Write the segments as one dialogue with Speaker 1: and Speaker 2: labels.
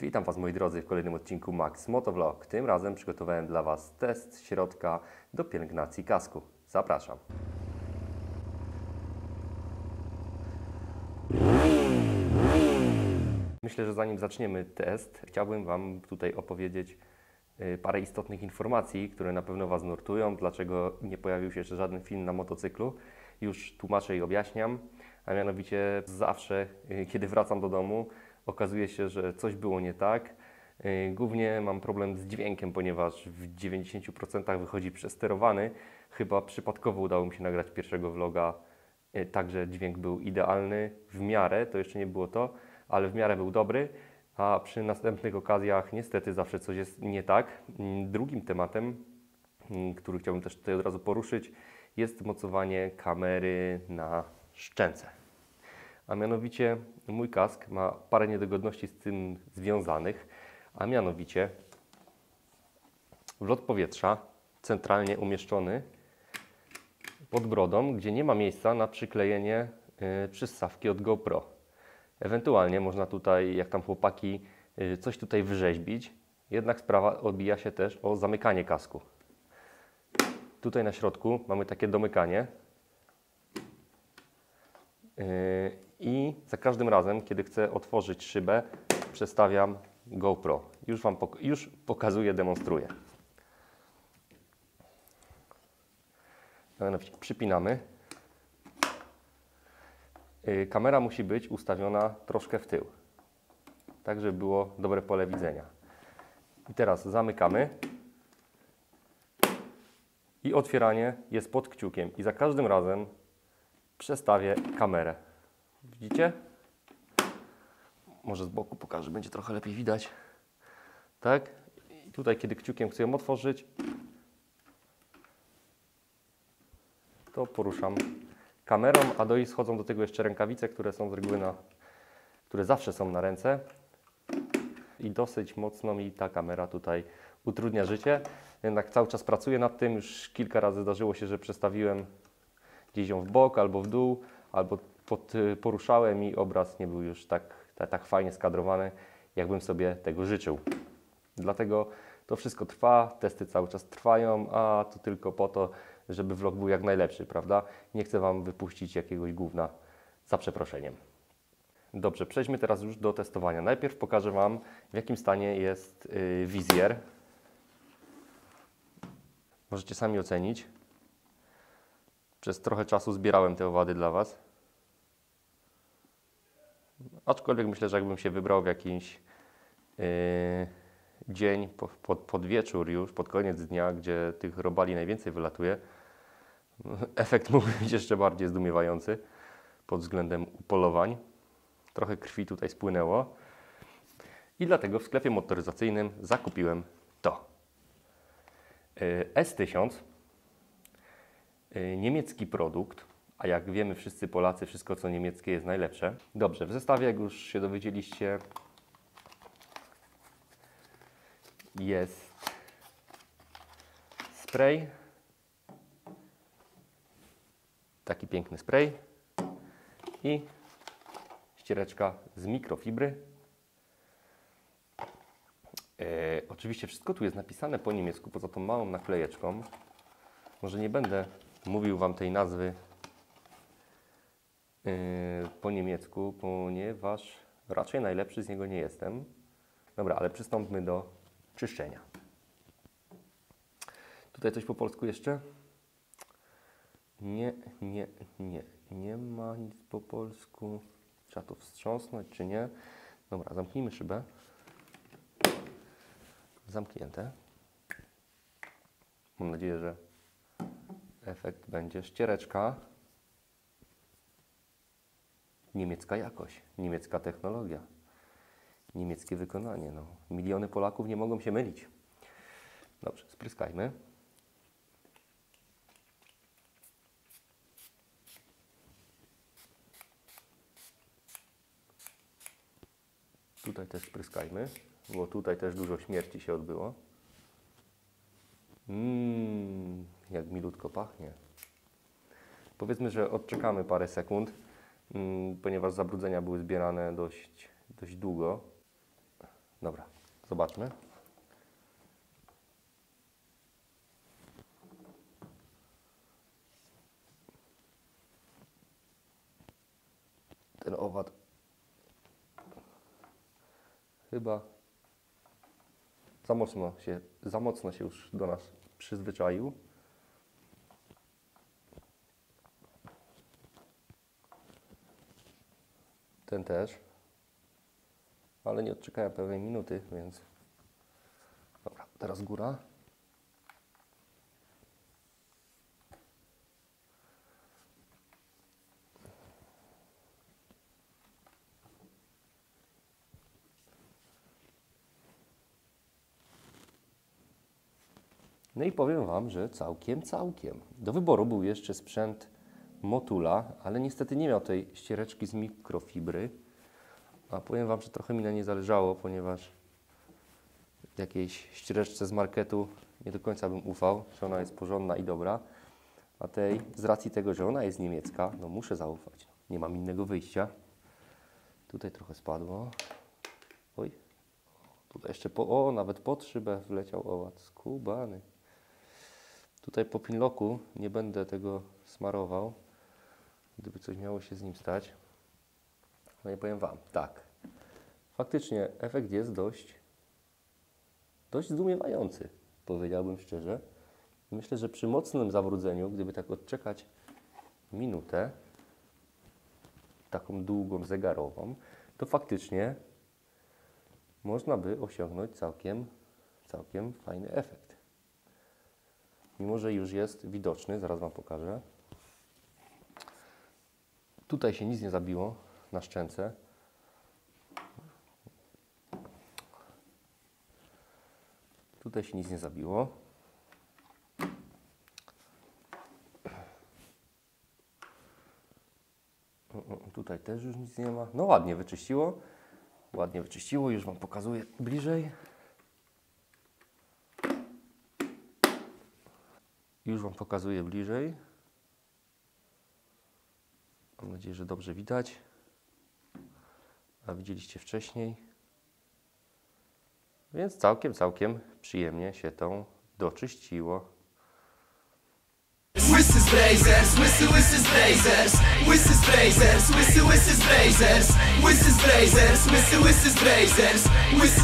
Speaker 1: Witam Was moi drodzy w kolejnym odcinku Max Motovlog. Tym razem przygotowałem dla Was test środka do pielęgnacji kasku. Zapraszam. Myślę, że zanim zaczniemy test, chciałbym Wam tutaj opowiedzieć y, parę istotnych informacji, które na pewno Was nurtują, dlaczego nie pojawił się jeszcze żaden film na motocyklu. Już tłumaczę i objaśniam, a mianowicie zawsze, y, kiedy wracam do domu, okazuje się, że coś było nie tak. Y, Głównie mam problem z dźwiękiem, ponieważ w 90% wychodzi przesterowany. Chyba przypadkowo udało mi się nagrać pierwszego vloga, y, tak że dźwięk był idealny w miarę, to jeszcze nie było to, ale w miarę był dobry. A przy następnych okazjach niestety zawsze coś jest nie tak. Mm, Drugim tematem, mm, który chciałbym też tutaj od razu poruszyć, jest mocowanie kamery na szczęce. A mianowicie mój kask ma parę niedogodności z tym związanych, a mianowicie wlot powietrza centralnie umieszczony pod brodą, gdzie nie ma miejsca na przyklejenie y, przystawki od GoPro. Ewentualnie można tutaj, jak tam chłopaki, y, coś tutaj wyrzeźbić, jednak sprawa odbija się też o zamykanie kasku. Tutaj na środku mamy takie domykanie, Yy, I za każdym razem, kiedy chcę otworzyć szybę, przestawiam GoPro. Już Wam pok- już pokazuję, demonstruję. Przypinamy. Yy, Kamera musi być ustawiona troszkę w tył, tak żeby było dobre pole widzenia. I teraz zamykamy. I otwieranie jest pod kciukiem. I za każdym razem przestawię kamerę. Widzicie? Może z boku pokażę, będzie trochę lepiej widać. Tak? I tutaj, kiedy kciukiem chcę ją otworzyć, to poruszam kamerą, a do niej schodzą do tego jeszcze rękawice, które są z reguły na, które zawsze są na ręce. I dosyć mocno mi ta kamera tutaj utrudnia życie. Jednak cały czas pracuję nad tym. Już kilka razy zdarzyło się, że przestawiłem gdzieś ją w bok albo w dół, albo pod, y, poruszałem i obraz nie był już tak, tak, tak fajnie skadrowany, jakbym sobie tego życzył. Dlatego to wszystko trwa, testy cały czas trwają, a to tylko po to, żeby vlog był jak najlepszy, prawda? Nie chcę Wam wypuścić jakiegoś gówna, za przeproszeniem. Dobrze, przejdźmy teraz już do testowania. Najpierw pokażę Wam, w jakim stanie jest yy, wizjer. Możecie sami ocenić. Przez trochę czasu zbierałem te owady dla Was. Aczkolwiek myślę, że jakbym się wybrał w jakiś yy, dzień, po, pod, pod wieczór już, pod koniec dnia, gdzie tych robali najwięcej wylatuje, efekt mógłby być jeszcze bardziej zdumiewający pod względem upolowań. Trochę krwi tutaj spłynęło. I dlatego w sklepie motoryzacyjnym zakupiłem to. Yy, S1000 Y, niemiecki produkt, a jak wiemy wszyscy Polacy, wszystko co niemieckie jest najlepsze. Dobrze, w zestawie, jak już się dowiedzieliście, jest spray. Taki piękny spray i ściereczka z mikrofibry. E, oczywiście wszystko tu jest napisane po niemiecku, poza tą małą naklejeczką. Może nie będę mówił Wam tej nazwy po niemiecku, ponieważ raczej najlepszy z niego nie jestem. Dobra, ale przystąpmy do czyszczenia. Tutaj coś po polsku jeszcze? Nie, nie, nie. Nie ma nic po polsku. Trzeba to wstrząsnąć, czy nie? Dobra, zamknijmy szybę. Zamknięte. Mam nadzieję, że efekt będzie ściereczka. Niemiecka jakość, niemiecka technologia, niemieckie wykonanie. No, miliony Polaków nie mogą się mylić. Dobrze, spryskajmy. Tutaj też spryskajmy, bo tutaj też dużo śmierci się odbyło. Mmm, jak milutko pachnie. Powiedzmy, że odczekamy parę sekund, ponieważ zabrudzenia były zbierane dość, dość długo. Dobra, zobaczmy. Ten owad chyba za mocno się, za mocno się już do nas przyzwyczaił. Ten też. Ale nie odczekałem pewnej minuty, więc. Dobra, teraz góra. No i powiem Wam, że całkiem, całkiem. Do wyboru był jeszcze sprzęt Motula, ale niestety nie miał tej ściereczki z mikrofibry. A powiem Wam, że trochę mi na nie zależało, ponieważ jakiejś ściereczce z marketu nie do końca bym ufał, że ona jest porządna i dobra. A tej, z racji tego, że ona jest niemiecka, no muszę zaufać. Nie mam innego wyjścia. Tutaj trochę spadło. Oj. Tutaj jeszcze po, o, nawet pod szybę wleciał owad. Skubany. Tutaj po pinlocku nie będę tego smarował, gdyby coś miało się z nim stać. No i powiem Wam, tak, faktycznie efekt jest dość, dość zdumiewający, powiedziałbym szczerze. Myślę, że przy mocnym zawróceniu, gdyby tak odczekać minutę, taką długą zegarową, to faktycznie można by osiągnąć całkiem, całkiem fajny efekt. Mimo, że już jest widoczny, zaraz Wam pokażę. Tutaj się nic nie zabiło na szczęce. Tutaj się nic nie zabiło. Tutaj też już nic nie ma. No ładnie wyczyściło. Ładnie wyczyściło, już Wam pokazuję bliżej. Już Wam pokazuję bliżej. Mam nadzieję, że dobrze widać. A widzieliście wcześniej. Więc całkiem, całkiem przyjemnie się tą doczyściło.
Speaker 2: Brazers, łysy, Brazers Brazers, łysy, Brazers Brazers, łysy,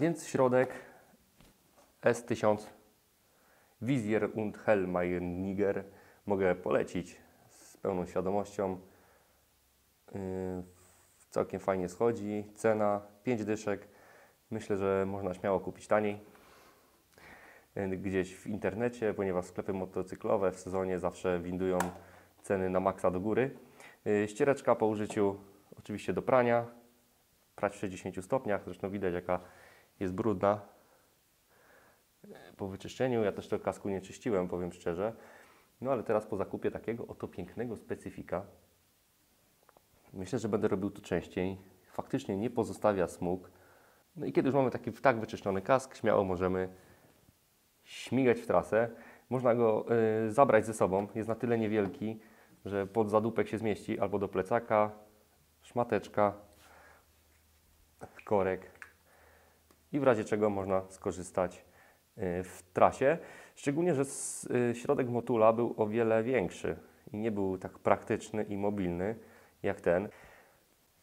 Speaker 1: Więc środek S1000 Wizjer und Hellmeier mogę polecić z pełną świadomością. Yy, Całkiem fajnie schodzi. Cena 5 dyszek. Myślę, że można śmiało kupić taniej. Yy, Gdzieś w internecie, ponieważ sklepy motocyklowe w sezonie zawsze windują ceny na maksa do góry. Yy, Ściereczka po użyciu oczywiście do prania. Prać w 60 stopniach. Zresztą widać jaka jest brudna po wyczyszczeniu. Ja też tego kasku nie czyściłem, powiem szczerze. No ale teraz po zakupie takiego oto pięknego specyfika, myślę, że będę robił to częściej. Faktycznie nie pozostawia smug. No i kiedy już mamy taki tak wyczyszczony kask, śmiało możemy śmigać w trasę. Można go y, zabrać ze sobą. Jest na tyle niewielki, że pod zadupek się zmieści albo do plecaka, szmateczka, korek i w razie czego można skorzystać y, w trasie. Szczególnie, że y, środek motula był o wiele większy i nie był tak praktyczny i mobilny jak ten.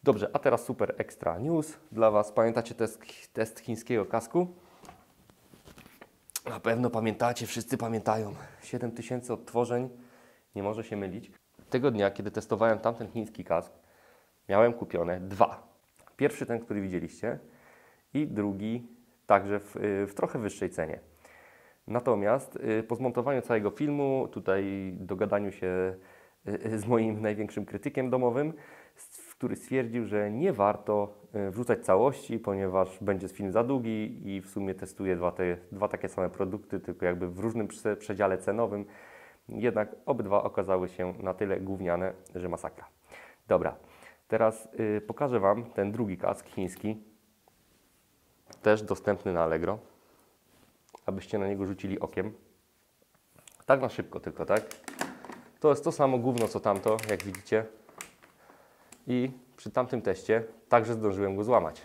Speaker 1: Dobrze, a teraz super extra news dla Was. Pamiętacie test, test chińskiego kasku? Na pewno pamiętacie, wszyscy pamiętają. 7000 odtworzeń, nie może się mylić. Tego dnia, kiedy testowałem tamten chiński kask, miałem kupione dwa. Pierwszy ten, który widzieliście i drugi także w, y, w trochę wyższej cenie. Natomiast y, po zmontowaniu całego filmu, tutaj dogadaniu się y, z moim największym krytykiem domowym, który stwierdził, że nie warto y, wrzucać całości, ponieważ będzie film za długi i w sumie testuje dwa, te, dwa takie same produkty, tylko jakby w różnym prze- przedziale cenowym. Jednak obydwa okazały się na tyle gówniane, że masakra. Dobra, teraz y, pokażę Wam ten drugi kask chiński, też dostępny na Allegro abyście na niego rzucili okiem. Tak na szybko tylko, tak? To jest to samo gówno co tamto, jak widzicie. I przy tamtym teście także zdążyłem go złamać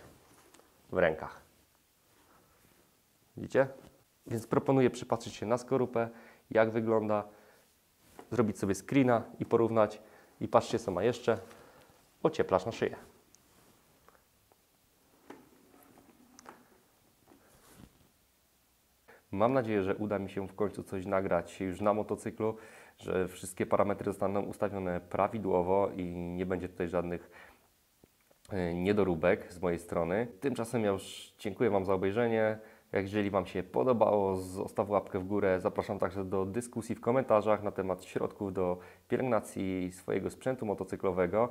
Speaker 1: w rękach. Widzicie? Więc proponuję przypatrzeć się na skorupę, jak wygląda, zrobić sobie screena i porównać. I patrzcie, co ma jeszcze. Ocieplasz na szyję. Mam nadzieję, że uda mi się w końcu coś nagrać już na motocyklu, że wszystkie parametry zostaną ustawione prawidłowo i nie będzie tutaj żadnych e, niedoróbek z mojej strony. Tymczasem ja już dziękuję Wam za obejrzenie. Jeżeli Wam się podobało, zostaw łapkę w górę. Zapraszam także do dyskusji w komentarzach na temat środków do pielęgnacji swojego sprzętu motocyklowego.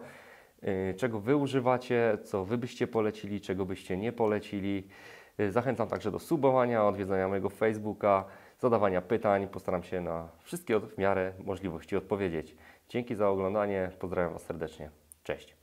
Speaker 1: Yy, Czego Wy używacie, co Wy byście polecili, czego byście nie polecili. Yy, Zachęcam także do subowania, odwiedzania mojego Facebooka, zadawania pytań. Postaram się na wszystkie w miarę możliwości odpowiedzieć. Dzięki za oglądanie. Pozdrawiam Was serdecznie. Cześć.